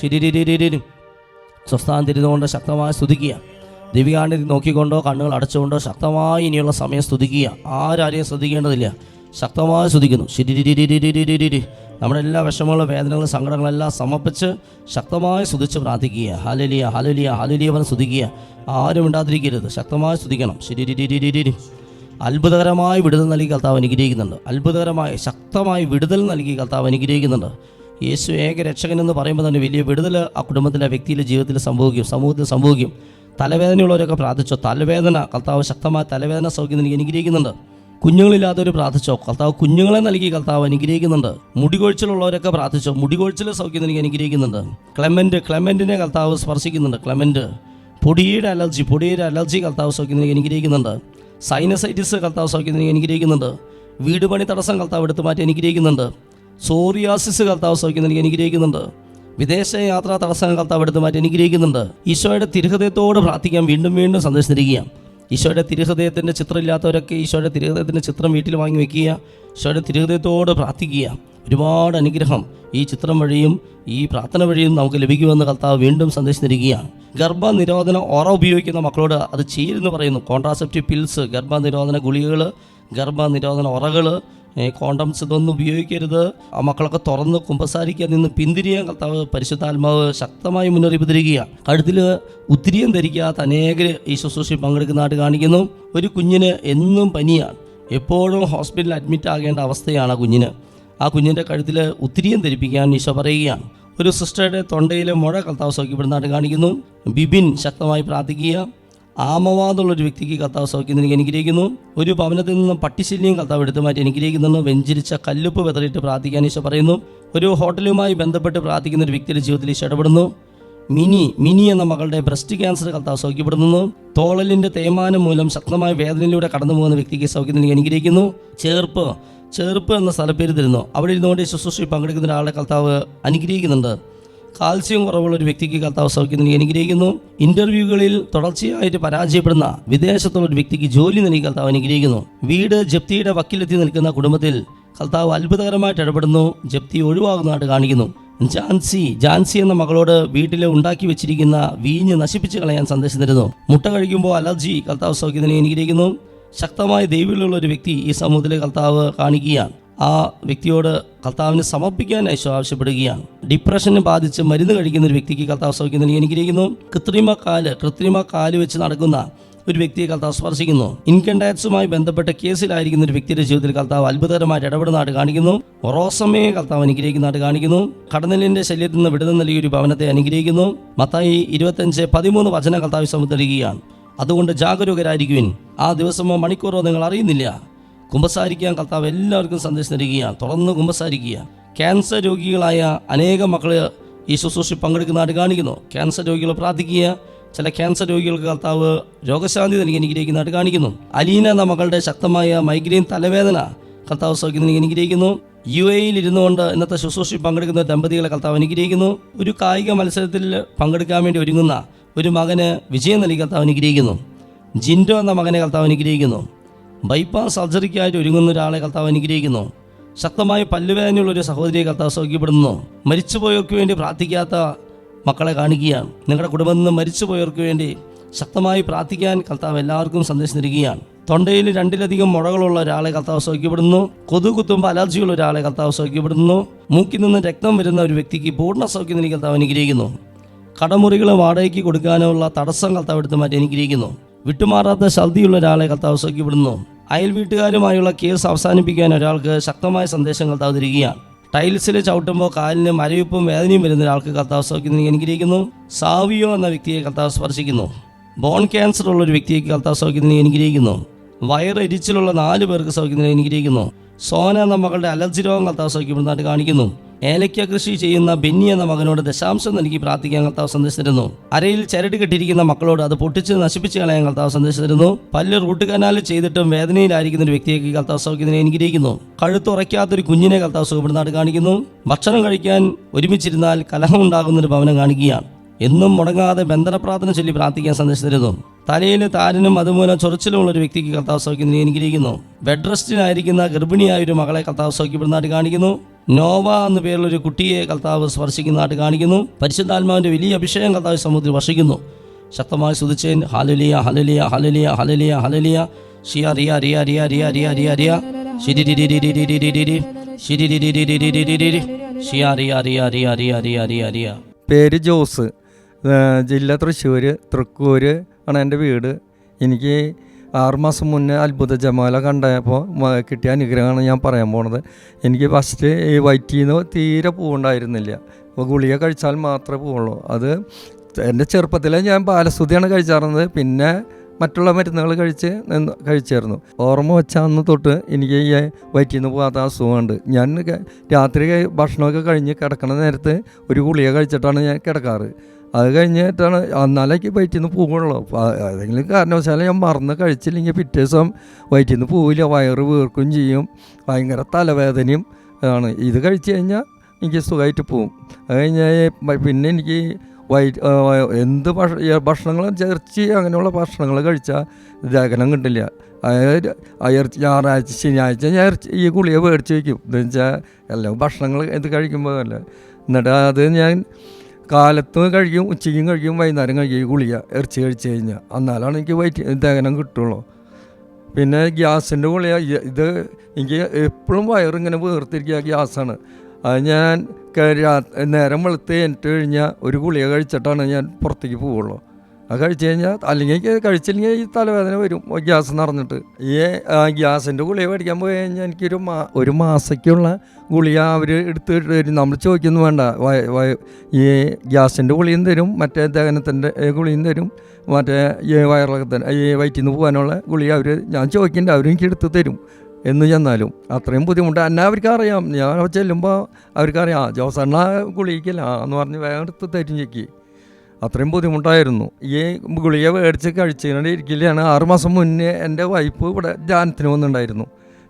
ശരി സ്വസ്ഥാനം തിരുന്നുകൊണ്ട് ശക്തമായി സ്തുതിക്കുക ദിവ്യാണ്ടി നോക്കിക്കൊണ്ടോ കണ്ണുകൾ അടച്ചുകൊണ്ടോ ശക്തമായി ഇനിയുള്ള സമയം സ്തുതിക്കുക ആരാരെയും ശ്രദ്ധിക്കേണ്ടതില്ല ശക്തമായി സ്തുതിക്കുന്നു ശരി നമ്മുടെ എല്ലാ വിഷമങ്ങളും വേദനകളും സങ്കടങ്ങളെല്ലാം സമർപ്പിച്ച് ശക്തമായി സ്തുതിച്ച് പ്രാർത്ഥിക്കുക ഹലലിയ ഹലലിയ ഹലലിയ പറഞ്ഞ് സ്തുതിക്കുക ആരും ഉണ്ടാതിരിക്കരുത് ശക്തമായി സ്തുതിക്കണം ശിരിരിരിരിരിരി അത്ഭുതകരമായി വിടുതൽ നൽകി കർത്താവ് അനുഗ്രഹിക്കുന്നുണ്ട് അത്ഭുതകരമായി ശക്തമായി വിടുതൽ നൽകി കർത്താവ് അനുഗ്രഹിക്കുന്നുണ്ട് യേശു ഏക രക്ഷകൻ എന്ന് പറയുമ്പോൾ തന്നെ വലിയ വിടുതൽ ആ കുടുംബത്തിലെ വ്യക്തിയിലെ ജീവിതത്തിൽ സംഭവിക്കും സമൂഹത്തിൽ സംഭവിക്കും. തലവേദനയുള്ളവരൊക്കെ പ്രാർത്ഥിച്ചോ? തലവേദന കർത്താവ് ശക്തമായ തലവേദന സൗഖ്യം എനിക്ക് അനുഗ്രഹിക്കുന്നുണ്ട്. കുഞ്ഞുങ്ങളില്ലാത്തവർ പ്രാർത്ഥിച്ചോ? കർത്താവ് കുഞ്ഞുങ്ങളെ നൽകി കർത്താവ് അനുഗ്രഹിക്കുന്നുണ്ട്. മുടികൊഴിച്ചിലുള്ളവരൊക്കെ പ്രാർത്ഥിച്ചോ? മുടികൊഴിച്ചിൽ സൗഖ്യം എനിക്ക് അനുഗ്രഹിക്കുന്നുണ്ട്. ക്ലെമന്റ് ക്ലെമന്റിനെ കർത്താവ് സ്പർശിക്കുന്നുണ്ട്. ക്ലെമന്റ് പൊടിയുടെ അലർജി പൊടിയുടെ അലർജി കർത്താവ് സൗഖ്യം എനിക്ക് അനുഗ്രഹിക്കുന്നുണ്ട്. സൈനസൈറ്റിസ് കർത്താവ് സൗഖ്യം എനിക്ക് അനുഗ്രഹിക്കുന്നുണ്ട്. വീട് പണി തടസ്സം കർത്താവ് എടുത്തു മാറ്റി അനുഗ്രഹിക്കുന്നുണ്ട്. സോറിയാസിസ് കർത്താവ് സൗഖ്യം നൽകി അനുഗ്രഹിക്കുന്നുണ്ട്. വിദേശ യാത്രാ തടസ്സങ്ങൾ കർത്താവ് എടുത്തു മാറ്റി അനുഗ്രഹിക്കുന്നുണ്ട്. ഈശോയുടെ തിരുഹൃദയത്തോട് പ്രാർത്ഥിക്കാം വീണ്ടും വീണ്ടും സന്ദർശിച്ചിരിക്കുകയാണ് ഈശോയുടെ തിരുഹൃദയത്തിന്റെ ചിത്രം ഇല്ലാത്തവരൊക്കെ ഈശോയുടെ തിരുഹൃദയത്തിന്റെ ചിത്രം വീട്ടിൽ വാങ്ങി വയ്ക്കുക ഈശോയുടെ തിരുഹൃദയത്തോട് പ്രാർത്ഥിക്കുക. ഒരുപാട് അനുഗ്രഹം ഈ ചിത്രം വഴിയും ഈ പ്രാർത്ഥന വഴിയും നമുക്ക് ലഭിക്കുമെന്ന് കർത്താവ് വീണ്ടും സന്ദേശിച്ചിരിക്കുകയാണ് ഗർഭനിരോധന ഓറ ഉപയോഗിക്കുന്ന മക്കളോട് അത് ചെയ്യരുതെന്ന് പറയുന്നു. കോൺട്രാസെപ്റ്റീവ് പിൽസ് ഗർഭനിരോധന ഗുളികകൾ ഗർഭനിരോധന ഒറകൾ കോണ്ടംസ് ഇതൊന്നും ഉപയോഗിക്കരുത്. ആ മക്കളൊക്കെ തുറന്ന് കുമ്പസാരിക്കാൻ നിന്ന് പിന്തിരിയാൻ കർത്താവ് പരിശുദ്ധാത്മാവ് ശക്തമായി മുന്നറിയിപ്പ് തരികയാണ് കഴുത്തിൽ ഉത്തിരിയം ധരിക്കാത്ത അനേകർ ഈ ശുശ്രൂഷയിൽ പങ്കെടുക്കുന്നതായിട്ട് കാണിക്കുന്നു. ഒരു കുഞ്ഞിന് എന്നും പനിയാണ്. എപ്പോഴും ഹോസ്പിറ്റലിൽ അഡ്മിറ്റ് ആകേണ്ട അവസ്ഥയാണ് ആ കുഞ്ഞിന്. ആ കുഞ്ഞിന്റെ കഴുത്തിൽ ഉത്തിരിയം ധരിപ്പിക്കാൻ ഈശോ പറയുകയാണ്. ഒരു സിസ്റ്ററുടെ തൊണ്ടയിലെ മുഴ കർത്താവ് സൗഖ്യപ്പെടുന്നതായിട്ട് കാണിക്കുന്നു. ബിബിൻ ശക്തമായി പ്രാർത്ഥിക്കുക ആമവാദമുള്ള ഒരു വ്യക്തിക്ക് കർത്താവ് സൗഖ്യം നൽകി അനുഗ്രഹിക്കുന്നു. ഒരു ഭവനത്തിൽ നിന്നും പട്ടിശല്യം കർത്താവ് എടുത്തു മാറ്റി അനുഗ്രഹിക്കുന്നു. വെഞ്ചരിച്ച കല്ലുപ്പ് വെതറിയിട്ട് പ്രാർത്ഥിക്കാൻ ഈശോ പറയുന്നു. ഒരു ഹോട്ടലുമായി ബന്ധപ്പെട്ട് പ്രാർത്ഥിക്കുന്ന ഒരു വ്യക്തിയുടെ ജീവിതത്തിൽ ഈശോ ഇടപെടുന്നു. മിനി മിനി എന്ന മകളുടെ ബ്രസ്റ്റ് ക്യാൻസർ കർത്താവ് സൗഖ്യപ്പെടുന്നു തോളലിന്റെ തേമാനം മൂലം ശക്തമായ വേദനയിലൂടെ കടന്നു പോകുന്ന വ്യക്തിക്ക് സൗഖ്യം നൽകി അനുഗ്രഹിക്കുന്നു. ചേർപ്പ് ചേർപ്പ് എന്ന സ്ഥലപ്പേര് തരുന്നു. അവിടെ ഇരുന്നുകൊണ്ട് ശുശ്രൂഷയിൽ പങ്കെടുക്കുന്ന ഒരാളെ കർത്താവ് അനുഗ്രഹിക്കുന്നുണ്ട്. കാൽസ്യം കുറവുള്ള ഒരു വ്യക്തിക്ക് കർത്താവ് സൗഖ്യം നൽകി അനുഗ്രഹിക്കുന്നു. ഇന്റർവ്യൂകളിൽ തുടർച്ചയായിട്ട് പരാജയപ്പെടുന്ന വിദേശത്തുള്ള ഒരു വ്യക്തിക്ക് ജോലി നൽകി കർത്താവ് അനുഗ്രഹിക്കുന്നു. വീട് ജപ്തിയുടെ വക്കിലെത്തി നിൽക്കുന്ന കുടുംബത്തിൽ കർത്താവ് അത്ഭുതകരമായിട്ട് ഇടപെടുന്നു. ജപ്തി ഒഴിവാകുന്നതായിട്ട് കാണിക്കുന്നു. ജാൻസി ജാൻസി എന്ന മകളോട് വീട്ടിൽ ഉണ്ടാക്കി വെച്ചിരിക്കുന്ന വീഞ്ഞ് നശിപ്പിച്ച് കളയാൻ സന്ദേശം തരുന്നു. മുട്ട കഴിക്കുമ്പോൾ അലർജി കർത്താവ് സൗഖ്യം നൽകി അനുഗ്രഹിക്കുന്നു. ശക്തമായ ദൈവമുള്ള ഒരു വ്യക്തി ഈ സമൂഹത്തിലെ കർത്താവ് കാണിക്കുകയാണ്. ആ വ്യക്തിയോട് കർത്താവിന് സമർപ്പിക്കാൻ യേശു ആവശ്യപ്പെടുകയാണ്. ഡിപ്രഷനെ ബാധിച്ച് മരുന്ന് കഴിക്കുന്ന ഒരു വ്യക്തിക്ക് കർത്താവ് സൗഖ്യം എനിക്കിരിക്കുന്നു കൃത്രിമ കാൽ കൃത്രിമ കാൽ വെച്ച് നടക്കുന്ന ഒരു വ്യക്തിയെ കർത്താവ് സ്പർശിക്കുന്നു. ഇൻകം ടാക്സുമായി ബന്ധപ്പെട്ട കേസിലായിരിക്കുന്ന ഒരു വ്യക്തിയുടെ ജീവിതത്തിൽ കർത്താവ് അത്ഭുതകരമായിട്ട് ഇടപെടുന്നതായിട്ട് കാണിക്കുന്നു. റോസമ്മയെ കർത്താവ് അനുഗ്രഹിക്കുന്നതായിട്ട് കാണിക്കുന്നു. കടനലിന്റെ ശല്യത്തിൽ നിന്ന് വിടുതൽ നൽകിയ ഒരു ഭവനത്തെ അനുഗ്രഹിക്കുന്നു. മത്തായി ഇരുപത്തഞ്ച് പതിമൂന്ന് വചന കർത്താവ് സമർപ്പിക്കുകയാണ് അതുകൊണ്ട് ജാഗരൂകരായിരിക്കുവിൻ. ആ ദിവസമോ മണിക്കൂറോ നിങ്ങൾ അറിയുന്നില്ല. കുമ്പസാരിക്കാൻ കർത്താവ് എല്ലാവർക്കും സന്ദേശം തരികയാണ്. തുറന്ന് കുമ്പസാരിക്കുക. ക്യാൻസർ രോഗികളായ അനേകം മക്കൾ ഈ ശുശ്രൂഷ പങ്കെടുക്കുന്നതായിട്ട് കാണിക്കുന്നു. ക്യാൻസർ രോഗികൾ പ്രാർത്ഥിക്കുക. ചില ക്യാൻസർ രോഗികൾക്ക് കർത്താവ് രോഗശാന്തി നൽകി അനുഗ്രഹിക്കുന്നതായിട്ട് കാണിക്കുന്നു. അലീന എന്ന മകളുടെ ശക്തമായ മൈഗ്രെയിൻ തലവേദന കർത്താവ് സൗഖ്യം നൽകി അനുഗ്രഹിക്കുന്നു. യു എയിൽ ഇരുന്നുകൊണ്ട് ഇന്നത്തെ ശുശ്രൂഷയിൽ പങ്കെടുക്കുന്ന ദമ്പതികളെ കർത്താവ് അനുഗ്രഹിക്കുന്നു. ഒരു കായിക മത്സരത്തിൽ പങ്കെടുക്കാൻ വേണ്ടി ഒരുങ്ങുന്ന ഒരു മകന് വിജയം നൽകി കർത്താവ് അനുഗ്രഹിക്കുന്നു. ജിൻഡോ എന്ന മകനെ കർത്താവ് അനുഗ്രഹിക്കുന്നു. ബൈപ്പാസ് സർജറിക്കായിട്ട് ഒരുങ്ങുന്ന ഒരാളെ കർത്താവ് അനുഗ്രഹിക്കുന്നു. ശക്തമായ പല്ലുവേദനയുള്ള ഒരു സഹോദരിയെ കർത്താവ് സൗഖ്യപ്പെടുന്നു മരിച്ചുപോയവർക്ക് വേണ്ടി പ്രാർത്ഥിക്കാത്ത മക്കളെ കാണിക്കുകയാണ്. നിങ്ങളുടെ കുടുംബത്തിൽ നിന്ന് മരിച്ചുപോയവർക്ക് വേണ്ടി ശക്തമായി പ്രാർത്ഥിക്കാൻ കർത്താവ് എല്ലാവർക്കും സന്ദേശം നൽകുകയാണ്. തൊണ്ടയിൽ രണ്ടിലധികം മുഴകളുള്ള ഒരാളെ കർത്താവ് സൗഖ്യപ്പെടുന്നു കൊതു അലർജിയുള്ള ഒരാളെ കർത്താവ് സൗഖ്യപ്പെടുന്നു മൂക്കിൽ നിന്ന് രക്തം വരുന്ന ഒരു വ്യക്തിക്ക് പൂർണ സൗഖ്യം നൽകി കർത്താവ് അനുഗ്രഹിക്കുന്നു. കടമുറികൾ വാടകയ്ക്ക് കൊടുക്കാനുള്ള തടസ്സം കർത്താവ് എടുത്ത് മാറ്റി അനുഗ്രഹിക്കുന്നു. വിട്ടുമാറാത്ത ഛർദിയുള്ള ഒരാളെ കർത്താവ് സൗഖ്യപ്പെടുന്നു അയൽ വീട്ടുകാരുമായുള്ള കേസ് അവസാനിപ്പിക്കാൻ ഒരാൾക്ക് ശക്തമായ സന്ദേശങ്ങൾ തവതിരിക്കുകയാണ് ടൈൽസിൽ ചവിട്ടുമ്പോൾ കാലിന് മരവിപ്പും വേദനയും വരുന്ന ഒരാൾക്ക് കർത്താവ് സൗഖ്യം അനുഗ്രഹിക്കുന്നു സാവിയോ എന്ന വ്യക്തിയെ കർത്താവ് സ്പർശിക്കുന്നു. ബോൺ ക്യാൻസർ ഉള്ള ഒരു വ്യക്തിയെ കർത്താവ് സൗഖ്യം അനുഗ്രഹിക്കുന്നു വയറ് എരിച്ചിലുള്ള നാല് പേർക്ക് സൗഖ്യം അനുഗ്രഹിക്കുന്നു സോന എന്ന മകളുടെ അലർജി രോഗം കർത്താവ് സൗഖ്യപ്പെടുന്നതായിട്ട് കാണിക്കുന്നു. ഏലക്ക കൃഷി ചെയ്യുന്ന ബെന്നി എന്ന മകനോട് ദശാംശം നൽകി പ്രാർത്ഥിക്കാൻ കർത്താവ് സന്ദേശിച്ചിരുന്നു. അരയിൽ ചരട് കെട്ടിയിരിക്കുന്ന മക്കളോട് അത് പൊട്ടിച്ച് നശിപ്പിച്ച് കളയാൻ കർത്താവ് സന്ദേശിച്ചിരുന്നു. പല്ല് റൂട്ട് കനാൽ ചെയ്തിട്ടും വേദനയിലായിരിക്കുന്ന ഒരു വ്യക്തിയേക്ക് കർത്താവ് സൗഖ്യത്തിനെ അനുഗ്രഹിക്കുന്നു. കഴുത്തുറയ്ക്കാത്തൊരു കുഞ്ഞിനെ കർത്താവ് സുഖപ്പെടുന്നതായിട്ട് കാണിക്കുന്നു. ഭക്ഷണം കഴിക്കാൻ ഒരുമിച്ചിരുന്നാൽ കലഹം ഉണ്ടാകുന്ന ഒരു ഭവനം കാണിക്കുകയാണ്. എന്നും മുടങ്ങാതെ ബന്ധന പ്രാർത്ഥന ചൊല്ലി പ്രാർത്ഥിക്കാൻ സന്ദേശിച്ചിരുന്നു. തലയിൽ താരനും അതുമൂലം ചൊറിച്ചിലുമുള്ള ഒരു വ്യക്തിക്ക് കർത്താവ് സൗഖ്യം അനുഗ്രഹിക്കുന്നു. ബെഡ് റെസ്റ്റിനായിരിക്കുന്ന ഗർഭിണിയായ ഒരു മകളെ കർത്താവ് സൗഖ്യപ്പെടുന്നതായിട്ട് കാണിക്കുന്നു. നോവ എന്ന പേരുള്ള ഒരു കുട്ടിയെ കർത്താവ് സ്പർശിക്കുന്നതായിട്ട് കാണിക്കുന്നു പരിശുദ്ധാത്മാവിന്റെ വലിയ അഭിഷേകം കർത്താവ് സമൂഹത്തിൽ വർഷിക്കുന്നു ശക്തമായി സുതിച്ചേൻ ഹലലിയ ഹലലിയ ഹലലിയ ഹലലിയ ഹലലിയ ഷിയ റിയ റിയ റിയ റിയ റിയ റിയ റിയ ശിരി ശിരി ഷിയ റിയ റിയ റിയ റിയ റിയ റിയ റിയ പേര് ജോസ് ജില്ല തൃശ്ശൂർ തൃക്കൂർ ആണ് എന്റെ വീട് എനിക്ക് ആറുമാസം മുന്നേ അത്ഭുത ജമാല കണ്ടപ്പോൾ കിട്ടിയ അനുഗ്രഹമാണ് ഞാൻ പറയാൻ പോണത്. എനിക്ക് ഫസ്റ്റ് ഈ വയറ്റിൽ നിന്ന് തീരെ പൂവുണ്ടായിരുന്നില്ല. അപ്പോൾ ഗുളിക കഴിച്ചാൽ മാത്രമേ പോവുള്ളൂ. അത് എന്റെ ചെറുപ്പത്തിലെ ഞാൻ ബാലസ്തുതിയാണ് കഴിച്ചാറുന്നത്. പിന്നെ മറ്റുള്ള മരുന്നുകൾ കഴിച്ച് കഴിച്ചായിരുന്നു. ഓർമ്മ വെച്ച അന്ന് തൊട്ട് എനിക്ക് ഈ വയറ്റിൽ നിന്ന് പോകാത്ത അസുഖമുണ്ട്. ഞാൻ രാത്രി ഭക്ഷണമൊക്കെ കഴിഞ്ഞ് കിടക്കണ നേരത്ത് ഒരു ഗുളിക കഴിച്ചിട്ടാണ് ഞാൻ കിടക്കാറ്. അത് കഴിഞ്ഞിട്ടാണ് എന്നാലേക്ക് വയറ്റിൽ നിന്ന് അപ്പോൾ ഏതെങ്കിലും കാരണവശാലും ഞാൻ മറന്ന് കഴിച്ചില്ലെങ്കിൽ പിറ്റേ ദിവസം വയറ്റിൽ നിന്ന് പോവില്ല. വയറ് വീർക്കും ചെയ്യും. ഭയങ്കര തലവേദനയും ആണ്. ഇത് കഴിച്ച് കഴിഞ്ഞാൽ എനിക്ക് സുഖമായിട്ട് പോവും. അത് കഴിഞ്ഞാൽ പിന്നെ എനിക്ക് വൈറ്റ് എന്ത് ഭക്ഷ ഭക്ഷണങ്ങൾ ചേർച്ചി അങ്ങനെയുള്ള ഭക്ഷണങ്ങൾ കഴിച്ചാൽ ദഹനം കിട്ടില്ല. അതായത് അയർച്ച ഞായറാഴ്ച ശനിയാഴ്ച ഞാൻ ഈ ഗുളിക മേടിച്ച് വയ്ക്കും. എന്ന് വെച്ചാൽ എല്ലാം ഭക്ഷണങ്ങൾ ഇത് കഴിക്കുമ്പോൾ അല്ല എന്നിട്ട് അത് ഞാൻ കാലത്ത് കഴിയും ഉച്ചയ്ക്കും കഴിയും വൈകുന്നേരം ഈ ഗുളിക ഇറച്ചി കഴിച്ച് കഴിഞ്ഞാൽ എന്നാലാണ് എനിക്ക് വൈറ്റ് ദഹനം കിട്ടുള്ളൂ. പിന്നെ ഗ്യാസിന്റെ ഗുളിക ഇത് എനിക്ക് എപ്പോഴും വയറിങ്ങനെ വീർത്തിരിക്കുക ഗ്യാസാണ്. അത് ഞാൻ നേരം വെളുത്ത് എനിക്ക് കഴിഞ്ഞാൽ ഒരു ഗുളിക കഴിച്ചിട്ടാണ് ഞാൻ പുറത്തേക്ക് പോവുള്ളൂ. അത് കഴിച്ചു കഴിഞ്ഞാൽ അല്ലെങ്കിൽ കഴിച്ചില്ലെങ്കിൽ ഈ തലവേദന വരും. ഗ്യാസ് നിറഞ്ഞിട്ട്. ഈ ഗ്യാസിന്റെ ഗുളിക മേടിക്കാൻ പോയി കഴിഞ്ഞാൽ എനിക്കൊരു മാ ഒരു മാസക്കുള്ള ഗുളിക അവർ എടുത്ത് തരും. നമ്മൾ ചോദിക്കുന്നു വേണ്ട ഈ ഗ്യാസിന്റെ ഗുളിയും തരും മറ്റേ ദഹനത്തിന്റെ ഗുളിയും തരും മറ്റേ ഈ വയറിളക്കത്തിന് ഈ വയറ്റിൽ നിന്ന് പോകാനുള്ള ഗുളിക അവർ ഞാൻ ചോദിക്കേണ്ട അവർ എനിക്ക് എടുത്ത് തരും. എന്ന് ചെന്നാലും അത്രയും ബുദ്ധിമുട്ട്. എന്നെ അവർക്കറിയാം ഞാൻ ചെല്ലുമ്പോൾ അവർക്കറിയാം ജോസണ്ണ ഗുളിക്കില്ല എന്ന് പറഞ്ഞ് വേറെ എടുത്ത് തരും ചെക്ക് അത്രയും ബുദ്ധിമുട്ടായിരുന്നു. ഈ ഗുളിക മേടിച്ച് കഴിച്ചുകൊണ്ട് ഇരിക്കലാണ്. ആറുമാസം മുന്നേ എന്റെ വൈഫ് ഇവിടെ ധ്യാനത്തിന് വന്നിട്ടുണ്ടായിരുന്നു.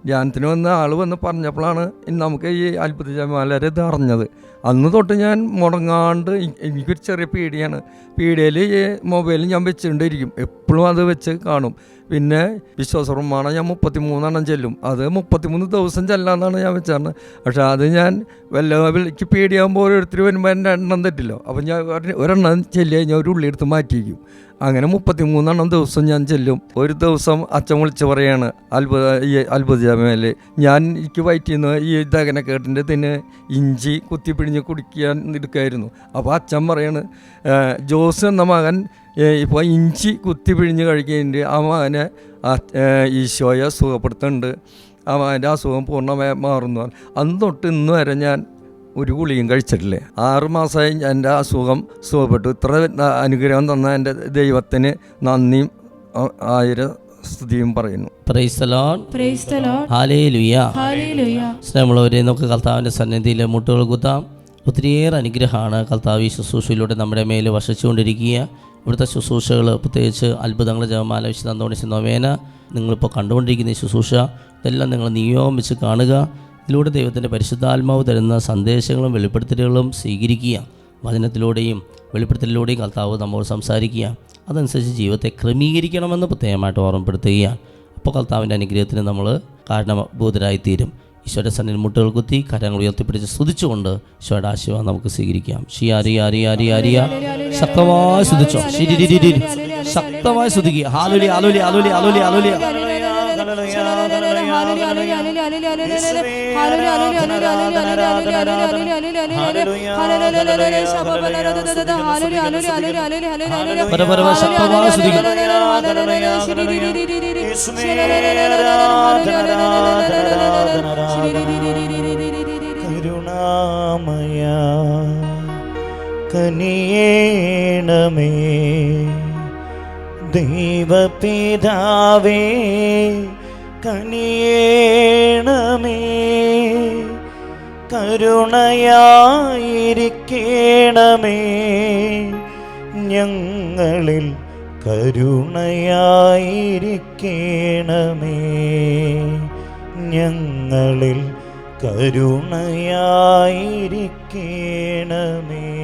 ധ്യാനത്തിന് വന്ന ആൾ വന്ന് പറഞ്ഞപ്പോഴാണ് നമുക്ക് ഈ അത്ഭുത ജമാലരെ ഇത് അറിഞ്ഞത്. അന്ന് തൊട്ട് ഞാൻ മുടങ്ങാണ്ട് എനിക്കൊരു ചെറിയ പീടിയാണ്. പീടിയയിൽ ഈ മൊബൈൽ ഞാൻ വെച്ചുകൊണ്ടിരിക്കും എപ്പോഴും അത് വെച്ച് കാണും. പിന്നെ വിശ്വാസപ്രമാണം ഞാൻ മുപ്പത്തി മൂന്നെണ്ണം ചെല്ലും. അത് മുപ്പത്തിമൂന്ന് ദിവസം ചെല്ലാന്നാണ് ഞാൻ വെച്ചാണ് പക്ഷേ അത് ഞാൻ വല്ല എനിക്ക് പേടിയാകുമ്പോൾ ഓരോരുത്തർ വരുമ്പോൾ എന്റെ എണ്ണം തെറ്റില്ലോ. അപ്പം ഞാൻ ഒരെണ്ണം ചെല്ലി കഴിഞ്ഞാൽ ഒരു ഉള്ളി എടുത്ത് മാറ്റിയിരിക്കും. അങ്ങനെ മുപ്പത്തിമൂന്നെണ്ണം ദിവസം ഞാൻ ചെല്ലും. ഒരു ദിവസം അച്ഛൻ വിളിച്ച് പറയാണ് അത്ഭുത ഈ അത്ഭുത ജാമേൽ ഞാൻ എനിക്ക് വയറ്റിന്ന് ഈ ദഹനക്കേട്ടിന്റെ തന്നെ ഇഞ്ചി കുത്തിപ്പിഴിഞ്ഞ് കുടിക്കാൻ എടുക്കായിരുന്നു. അപ്പോൾ അച്ഛൻ പറയാണ് ജോസ് എന്ന മകൻ ഇപ്പോൾ ഇഞ്ചി കുത്തി പിഴിഞ്ഞ് കഴിക്കുന്നുണ്ട്. ആ മകനെ ഈശോയെ സുഖപ്പെടുത്തുന്നുണ്ട് ആ മകന്റെ അസുഖം പൂർണമായി മാറുന്നു. അന്ന് തൊട്ട് ഇന്ന് വരെ ഞാൻ ഒരു ഗുളിയും കഴിച്ചിട്ടില്ലേ. ആറ് മാസമായി എന്റെ അസുഖം സുഖപ്പെട്ടു. ഇത്ര അനുഗ്രഹം തന്ന എന്റെ ദൈവത്തിന് നന്ദിയും ആ- ആയിരം സ്തുതിയും പറയുന്നു. നമ്മളവരെ സ്നേഹമുള്ളവരെ നമുക്ക് കർത്താവിന്റെ സന്നിധിയിൽ മുട്ടുകൾ കുത്താം. ഒത്തിരിയേറെ അനുഗ്രഹമാണ് കർത്താവ് ഈ ശുശ്രൂഷയിലൂടെ നമ്മുടെ മേൽ വശിച്ചുകൊണ്ടിരിക്കുക ഇവിടുത്തെ ശുശ്രൂഷകൾ പ്രത്യേകിച്ച് അത്ഭുതങ്ങൾ ജപമാല വിശുദ്ധ നൊവേന നിങ്ങളിപ്പോൾ കണ്ടുകൊണ്ടിരിക്കുന്ന ഈ ശുശ്രൂഷ ഇതെല്ലാം നിങ്ങൾ നിയോഗം കാണുക. ഇതിലൂടെ ദൈവത്തിന്റെ പരിശുദ്ധാത്മാവ് തരുന്ന സന്ദേശങ്ങളും വെളിപ്പെടുത്തലുകളും സ്വീകരിക്കുക. വചനത്തിലൂടെയും വെളിപ്പെടുത്തലിലൂടെയും കർത്താവ് നമ്മോട് സംസാരിക്കുക. അതനുസരിച്ച് ജീവിതത്തെ ക്രമീകരിക്കണമെന്ന് പ്രത്യേകമായിട്ട് ഓർമ്മപ്പെടുത്തുകയാണ്. അപ്പോൾ കർത്താവിന്റെ അനുഗ്രഹത്തിന് നമ്മൾ കാരണഭൂതരായിത്തീരും. ഈശോയുടെ സന്നിൽ മുട്ടുകൾ കുത്തി കരങ്ങൾ ഉയർത്തിപ്പിടിച്ച് സ്തുതിച്ചുകൊണ്ട് ഈശോയുടെ ആശീർവാദം നമുക്ക് സ്വീകരിക്കാം. ഷീ അറിയ അറിയ അറിയ അരിയ ശക്തമായി സ്തുതിച്ചോ. ശക്തമായി സ്തുതിക്കുക ആലോലി ആലുലി ആലുലി ആലുലി ആലുലി പരപരമ ശക്തമായി സ്തുതിക്കുക കരുണാമയ കനിയേണമേ ദൈവപിതാവേ കനിയേണമേ കരുണയായിരിക്കണമേ. ഞങ്ങളിൽ കരുണയായിരിക്കണമേ. ഞങ്ങളിൽ കരുണയായിരിക്കണമേ.